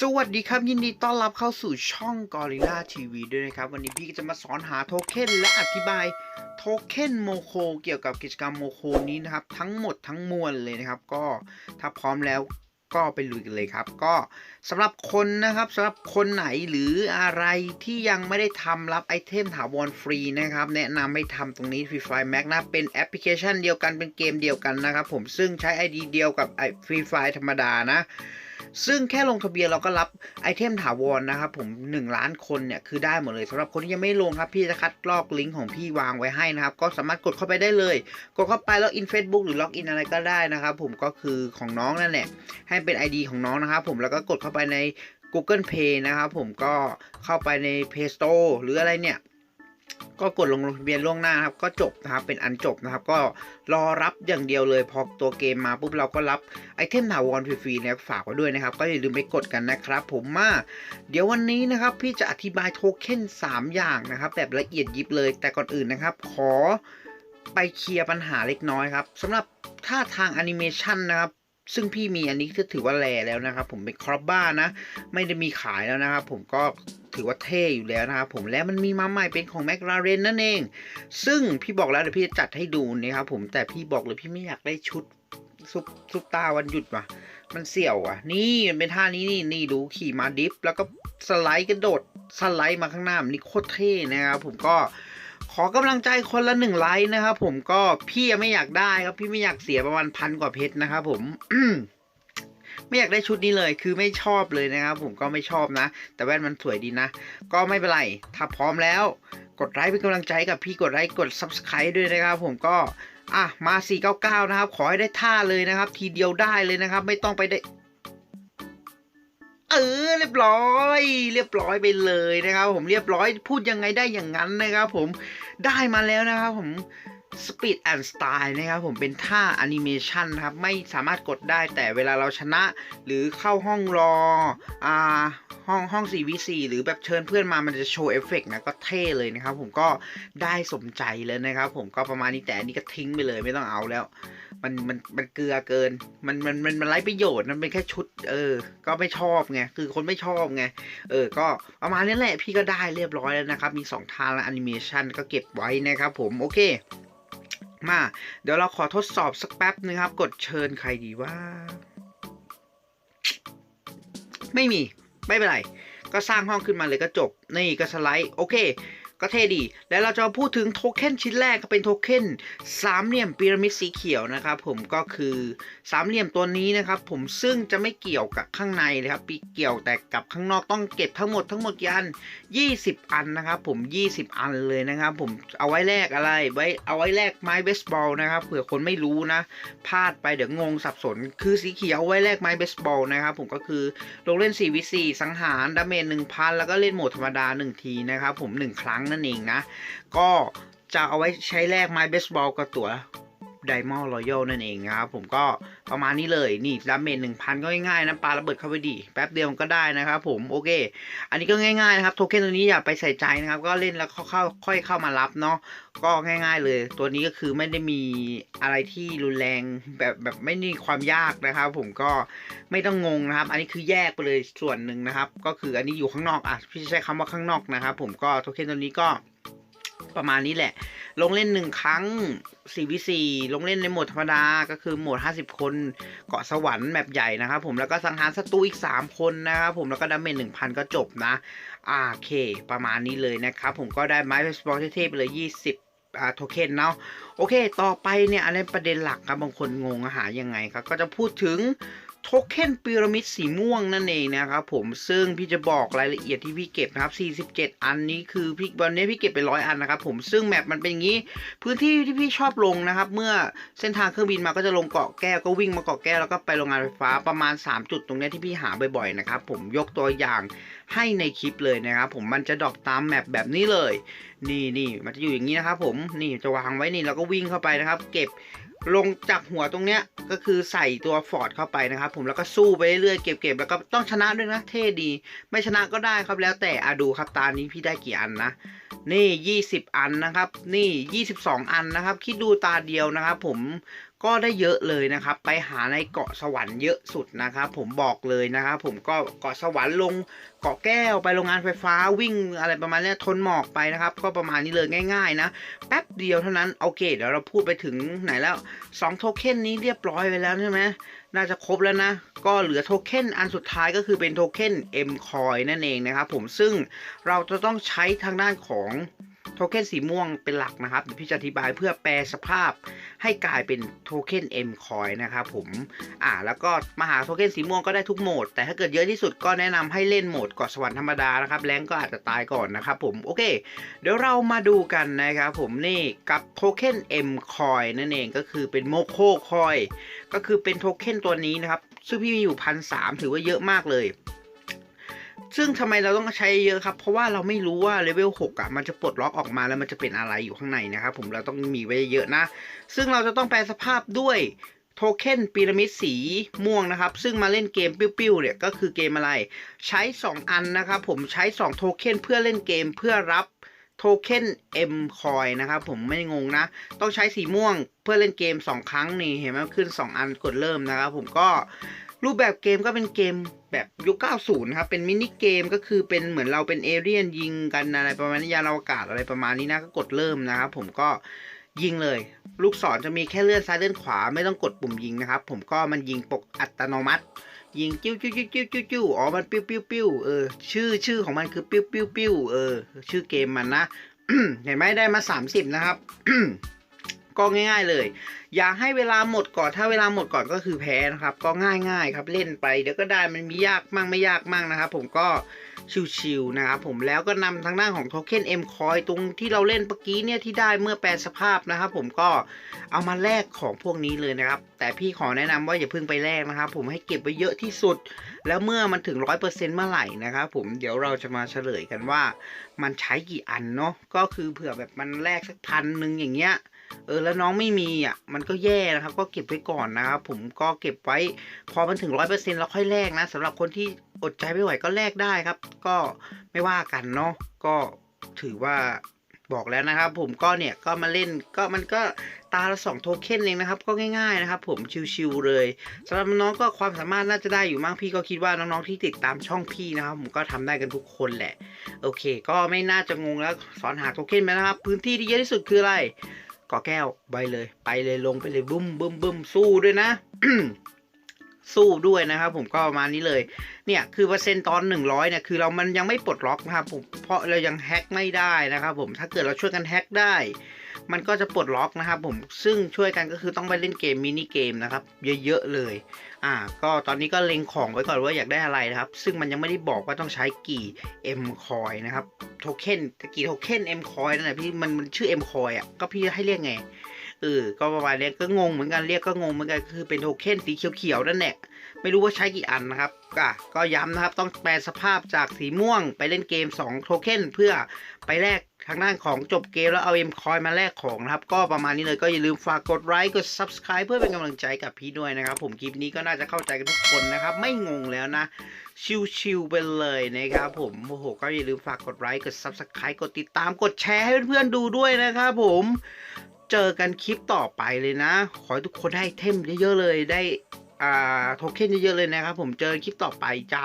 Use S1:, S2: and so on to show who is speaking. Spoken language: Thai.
S1: สวัสดีครับ ยินดีต้อนรับเข้าสู่ช่อง Gorilla TV ด้วยนะครับ วันนี้พี่จะมาสอนหาโทเค็นและอธิบายโทเค็นโมโคเกี่ยวกับกิจกรรมโมโคนี้นะครับ ทั้งหมดทั้งมวลเลยนะครับ ก็ถ้าพร้อมแล้วก็ไปลุยกันเลยครับ ก็สำหรับคนนะครับสำหรับคนไหนหรืออะไรที่ยังไม่ได้ทำรับไอเทมถาวรฟรีนะครับ แนะนำให้ทำตรงนี้ Free Fire Max นะเป็นแอปพลิเคชันเดียวกันเป็นเกมเดียวกันนะครับ ผมซึ่งใช้ ID เดียวกับไอ Free Fire ธรรมดานะ ซึ่งแค่ลงทะเบียนเราก็รับไอเทมถาวรนะครับผม 1 ล้านคนเนี่ยคือได้หมดเลยสำหรับคนที่ยังไม่ลงครับ พี่จะคัดลอกลิงก์ของพี่วางไว้ให้นะครับ ก็สามารถกดเข้าไปได้เลย กดเข้าไปแล้วอิน Facebook หรือล็อกอินอะไรก็ได้นะครับผมก็คือของน้องนั่นแหละให้เป็น ID ของน้องนะครับผมแล้วก็กดเข้าไปใน Google Play นะครับผมก็เข้าไปใน Play Store หรืออะไรเนี่ย ก็กดลงทะเบียนล่วงหน้าครับก็จบนะครับเป็นอันจบนะครับ ก็รอรับอย่างเดียวเลยพอตัวเกมมาปุ๊บเราก็รับไอเทมถาวรฟรีๆเนี่ยฝากไว้ด้วยนะครับ ก็อย่าลืมไปกดกันนะครับ ผมมาเดี๋ยววันนี้นะครับพี่จะอธิบายโทเค็น3 อย่างนะครับ แบบละเอียดยิบเลยแต่ก่อนอื่นนะครับ ขอไปเคลียร์ปัญหาเล็กน้อยครับสำหรับท่าทางแอนิเมชันนะครับซึ่งพี่มีอันนี้ก็ถือว่าแลแล้วนะครับ ผมเป็นครอบบ้านะ ไม่ได้มีขายแล้วนะครับ ผมก็ ถือว่าเท่อยู่แล้วนะครับผมแล้วมันมีมาใหม่เป็นของแม l ลาเรนนั่นเอง ซึ่งพี่บอกแล้วเดี๋ยวพี่จะจัดให้ดูนะครับผมแต่พี่บอกเลยพี่ไม่อยากได้ชุดซุปซุปตาวันหยุดว่ะ มันเสี่ยวอะ นี่มันเป็นท่านี้นี่นี่ดูขี่มาดิฟ แล้วก็สไลด์กระโดดสไลด์มาข้างหน้ามันนี่โคตรเท่นะครับผมก็ขอกำลังใจคนละหนึ่งไลค์นะครับผมก็พี่ไม่อยากได้ครับพี่ไม่อยากเสียประมาณพันกว่าเพชรนะครับผม ไม่อยากได้ชุดนี้เลยคือไม่ชอบเลยนะครับ ผมก็ไม่ชอบนะ แต่แว่นมันสวยดีนะ ก็ไม่เป็นไร ถ้าพร้อมแล้ว กดไลค์เป็นกำลังใจกับพี่กดไลค์กด subscribe ด้วยนะครับผมก็อะมา 499 นะครับ ขอให้ได้ท่าเลยนะครับ ทีเดียวได้เลยนะครับ ไม่ต้องไปได้ เออ เรียบร้อย เรียบร้อยไปเลยนะครับ ผมเรียบร้อยพูดยังไงได้อย่างนั้นนะครับ ผมได้มาแล้วนะครับผม Speed and Style นะครับผมเป็นท่าแอนิเมชันนะครับ ไม่สามารถกดได้แต่เวลาเราชนะหรือเข้าห้องรออ่าห้องห้อง 4v4 หรือแบบเชิญเพื่อนมามันจะโชว์เอฟเฟกต์นะก็เท่เลยนะครับผมก็ได้สมใจเลยนะครับผมก็ประมาณนี้แต่อันนี้ก็ทิ้งไปเลยไม่ต้องเอาแล้ว มันมันมันเกลือเกิน มันมันมันมันไร้ประโยชน์มันเป็นแค่ชุด เออ ก็ไม่ชอบไงคือคนไม่ชอบไงเออ ก็ประมาณนี้แหละพี่ก็ได้เรียบร้อยแล้วนะครับ มี 2ท่าและแอนิเมชันก็เก็บไว้นะครับผมโอเค มา เดี๋ยวเราขอทดสอบสักแป๊บนึงครับ กดเชิญใครดีว่า ไม่มี ไม่เป็นไร ก็สร้างห้องขึ้นมาเลยก็จบ นี่ก็สไลด์ โอเค ก็เท่ดี แล้วเราจะพูดถึงโทเค็นชิ้นแรกก็เป็นโทเค็นสามเหลี่ยมพีระมิดสีเขียวนะครับผมก็คือสามเหลี่ยมตัวนี้นะครับผมซึ่งจะไม่เกี่ยวกับข้างในเลยครับปีเกี่ยวแต่กับข้างนอกต้องเก็บทั้งหมดทั้งหมดกี่อัน20 อันนะครับผม 20 อันเลยนะครับผมเอาไว้แลกอะไรไว้เอาไว้แลกไม้เบสบอลนะครับเผื่อคนไม่รู้นะพลาดไปเดี๋ยวงงสับสน คือสีเขียวไว้แลกไม้เบสบอลนะครับผมก็คือลงเล่น 4v4 สังหารดาเมจ1,000 แล้วก็เล่นโหมดธรรมดา 1 ทีนะครับผม 1 ครั้งนั่นเองนะ ก็จะเอาไว้ใช้แลกไม้เบสบอลกับตัวไดมอนด์รอยัลนั่นเองนะครับผมก็ ประมาณนี้เลยนี่ดาเมจหนึ่งพันก็ง่ายๆนะปาระเบิดเข้าไปดีแป๊บเดียวก็ได้นะครับ ผมโอเค อันนี้ก็ง่ายๆนะครับโทเค็นตัวนี้อย่าไปใส่ใจนะครับ ก็เล่นแล้วเข้าเข้าค่อยเข้ามารับเนาะก็ง่าย ๆ เลย ตัวนี้ก็คือไม่ได้มีอะไรที่รุนแรงแบบแบบไม่มีความยากนะครับ ผมก็ไม่ต้องงงนะครับ อันนี้คือแยกไปเลยส่วนหนึ่งนะครับ ก็คืออันนี้อยู่ข้างนอกอะพี่ใช้คำว่าข้างนอกนะครับ ผมก็โทเค็นตัวนี้ก็ ประมาณนี้แหละ ลงเล่นหนึ่งครั้ง 4v4 ลงเล่นในโหมดธรรมดาก็คือโหมด 50 คนเกาะสวรรค์แบบใหญ่นะครับผมแล้วก็สังหารศัตรูอีก 3 คนนะครับผมแล้วก็ดาเมจ1,000 ก็จบนะอ่าโอเค ประมาณนี้เลยนะครับผมก็ได้ไม้เบสบอลเท่ๆไปเลย 20อ่าโทเค็นเนาะโอเค ต่อไปเนี่ยอันนี้ประเด็นหลักครับบางคนงงอาหารยังไงครับ ก็จะพูดถึง โทเค็นพีระมิดสีม่วงนั่นเองนะครับผมซึ่งพี่จะบอกรายละเอียดที่พี่เก็บนะครับ 47 อันนี้คือพี่วันนี้พี่เก็บไปร้อยอันนะครับผมซึ่งแมปมันเป็นอย่างนี้ พื้นที่ที่พี่ชอบลงนะครับ เมื่อเส้นทางเครื่องบินมาก็จะลงเกาะแก้วก็วิ่งมาเกาะแก้วแล้วก็ไปโรงงานไฟฟ้าประมาณ 3 จุดตรงนี้ที่พี่หาบ่อยๆนะครับผมยกตัวอย่างให้ในคลิปเลยนะครับผมมันจะดรอปตามแมปแบบนี้เลย นี่นี่มันจะอยู่อย่างนี้นะครับผมนี่จะวางไว้นี่แล้วก็วิ่งเข้าไปนะครับ เก็บ ลงจากหัวตรงเนี้ยก็คือใส่ตัวฟอร์ดเข้าไปนะครับ ผมแล้วก็สู้ไปเรื่อยๆเก็บๆแล้วก็ต้องชนะด้วยนะเท่ดี ไม่ชนะก็ได้ครับแล้วแต่อะดูครับตานี้พี่ได้กี่อันนะ นี่ 20 อันนะครับ นี่ 22 อันนะครับ คิดดูตาเดียวนะครับ ผม ก็ได้เยอะเลยนะครับ ไปหาในเกาะสวรรค์เยอะสุดนะครับผมบอกเลยนะครับผมก็เกาะสวรรค์ลงเกาะแก้วไปโรงงานไฟฟ้าวิ่งอะไรประมาณนี้ทนหมอกไปนะครับ ก็ประมาณนี้เลยง่าย ๆ นะ แป๊บเดียวเท่านั้นโอเคเดี๋ยวเราพูดไปถึงไหนแล้ว2โทเค็นนี้เรียบร้อยไปแล้วใช่ไหมน่าจะครบแล้วนะ ก็เหลือโทเค็นอันสุดท้ายก็คือเป็นโทเค็น M Coin นั่นเองนะครับผมซึ่งเราจะต้องใช้ทางด้านของ โทเค็นสีม่วงเป็นหลักนะครับเดี๋ยวพี่จะอธิบายเพื่อแปลสภาพให้กลายเป็นโทเค็น M Coin นะครับผมอ่าแล้วก็มาหาโทเค็นสีม่วงก็ได้ทุกโหมด แต่ถ้าเกิดเยอะที่สุดก็แนะนำให้เล่นโหมดเกาะสวรรค์ธรรมดานะครับแรงก็อาจจะตายก่อนนะครับผมโอเค เดี๋ยวเรามาดูกันนะครับผมนี่กับโทเค็น M Coin นั่นเองก็คือเป็นโมโคคอยก็คือเป็นโทเค็นตัวนี้นะครับซึ่งพี่มีอยู่พันสามถือว่าเยอะมากเลย ซึ่งทำไมเราต้องใช้เยอะครับ เพราะว่าเราไม่รู้ว่าเลเวล6อะมันจะปลดล็อกออกมาแล้วมันจะเป็นอะไรอยู่ข้างในนะครับผมเราต้องมีไว้เยอะนะ ซึ่งเราจะต้องแปลสภาพด้วยโทเค็นพีระมิดสีม่วงนะครับ ซึ่งมาเล่นเกมปิ้วๆเนี่ยก็คือเกมอะไร ใช้ 2 อันนะครับผมใช้ 2 โทเค็นเพื่อเล่นเกมเพื่อรับโทเค็น M Coin นะครับผมไม่งงนะ ต้องใช้สีม่วงเพื่อเล่นเกม 2 ครั้งนี่เห็นไหมขึ้น 2 อันกดเริ่มนะครับผมก็ รูปแบบเกมก็เป็นเกมแบบยุค 90นะครับ เป็นมินิเกมก็คือเป็นเหมือนเราเป็นเอเลี่ยนยิงกันอะไรประมาณนี้ยานอวกาศอะไรประมาณนี้นะก็กดเริ่มนะครับผมก็ยิงเลย ลูกศรจะมีแค่เลื่อนซ้ายเลื่อนขวาไม่ต้องกดปุ่มยิงนะครับ ผมก็มันยิงปกอัตโนมัติ ยิงจิ้วจิ้วจิ้วจิ้วจิ้วจิ้วอ๋อมันปิ้วปิ้วปิ้วเออชื่อชื่อของมันคือปิ้วปิ้วปิ้วเออ ชื่อเกมมันนะเห็นไหมได้มา 30 นะครับ ก็ง่าย ๆเลย อย่าให้เวลาหมดก่อน ถ้าเวลาหมดก่อนก็คือแพ้นะครับ ก็ง่ายๆครับเล่นไปเดี๋ยวก็ได้มันมียากมั่งไม่ยากมั่งนะครับ ผมก็ชิวๆนะครับผมแล้วก็นำทางด้านของโทเค็น M Coin ตรงที่เราเล่นเมื่อกี้เนี่ยที่ได้เมื่อแปลสภาพนะครับ ผมก็เอามาแลกของพวกนี้เลยนะครับ แต่พี่ขอแนะนำว่าอย่าเพิ่งไปแลกนะครับ ผมให้เก็บไว้เยอะที่สุด แล้วเมื่อมันถึง 100%เมื่อไหร่นะครับผมเดี๋ยวเราจะมาเฉลยกันว่า มันใช้กี่อันเนาะก็คือเผื่อแบบมันแลกสักพันหนึ่งอย่างเงี้ย เออแล้วน้องไม่มีอะมันก็แย่นะครับ ก็เก็บไว้ก่อนนะครับผมก็เก็บไว้ พอมันถึงร้อยเปอร์เซ็นต์แล้วค่อยแลกนะสำหรับคนที่อดใจไม่ไหวก็แลกได้ครับ ก็ไม่ว่ากันเนาะก็ถือว่าบอกแล้วนะครับ ผมก็เนี่ยก็มาเล่นก็มันก็ตาละสองโทเค็นเองนะครับ ก็ง่ายๆนะครับ ผมชิวๆเลยสำหรับน้องก็ความสามารถน่าจะได้อยู่มากพี่ก็คิดว่าน้องๆที่ติดตามช่องพี่นะครับ ผมก็ทำได้กันทุกคนแหละ โอเค ก็ไม่น่าจะงงแล้วสอนหาโทเค็นไปนะครับ พื้นที่ที่เยอะที่สุดคืออะไร กอแก้วไปเลย ไปเลยลงไปเลยบึ้มบึ้มบึ้มสู้ด้วยนะ สู้ด้วยนะครับผมก็ประมาณนี้เลย เนี่ยคือเปอร์เซ็นต์ตอน 100เนี่ยคือเรามันยังไม่ปลดล็อกนะครับผมเพราะเรายังแฮ็กไม่ได้นะครับผมถ้าเกิดเราช่วยกันแฮ็กได้ มันก็จะปลดล็อกนะครับผมซึ่งช่วยกันก็คือต้องไปเล่นเกมมินิเกมนะครับเยอะๆเลย อ่า ก็ตอนนี้ก็เล็งของไว้ก่อนว่าอยากได้อะไรนะครับ ซึ่งมันยังไม่ได้บอกว่าต้องใช้กี่ M coin นะครับโทเค็นกี่โทเค็น M coin นั่นแหละพี่มันมันชื่อ M coin อะก็พี่ให้เรียกไง เออก็ประมาณนี้ก็งงเหมือนกันเรียกก็งงเหมือนกันคือเป็นโทเค็นสีเขียวๆนั่นแหละไม่รู้ว่าใช้กี่อันนะครับก็ก็ย้ำนะครับต้องแปลสภาพจากสีม่วงไปเล่นเกม 2 โทเค็นเพื่อไปแลกทางด้านของจบเกมแล้วเอา M coin มาแลกของนะครับ ก็ประมาณนี้เลยก็อย่าลืมฝากกดไลค์กด subscribe เพื่อเป็นกำลังใจกับพี่ด้วยนะครับ ผมคลิปนี้ก็น่าจะเข้าใจกันทุกคนนะครับ ไม่งงแล้วนะ ชิวๆไปเลยนะครับผมโอ้โหก็อย่าลืมฝากกดไลค์กด subscribe กดติดตามกดแชร์ให้เพื่อนๆดูด้วยนะครับผม เจอกันคลิปต่อไปเลยนะ ขอให้ทุกคนได้เทมเยอะๆเลยได้อ่าโทเค็นเยอะๆเลยนะครับผมเจอคลิปต่อไปจ้า